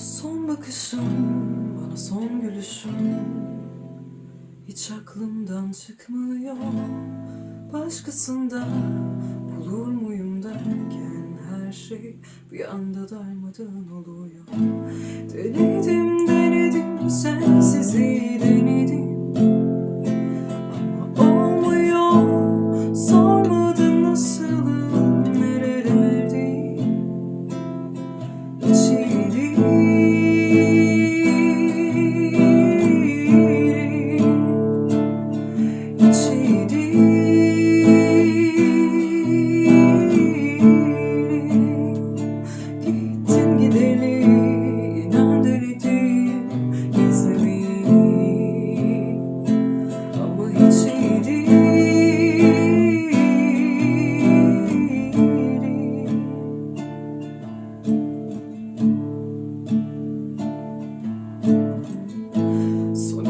son bakışın, bana son gülüşün Hiç aklımdan çıkmıyor. Başkasında bulur muyum derken Her şey bir anda darmadan oluyor. Denedim denedim sensizi denedim. Sormadın nasılım nerelerdeyim? Hiç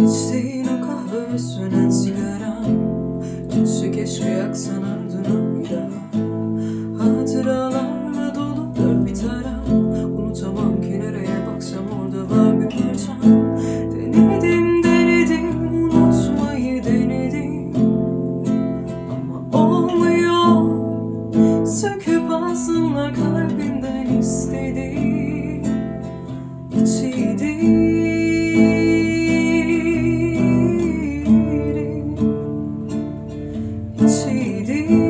içtiğin o kahve sönen sigaram Tütsü keşke yaksan ardına bir daha Hatıralarla dolu dört bir taraf Unutamam ki nereye baksam orada var bir parçam Denedim denedim unutmayı denedim. Ama olmuyor. Söküp alsınlar kalbimden istediğim hiç 汽笛。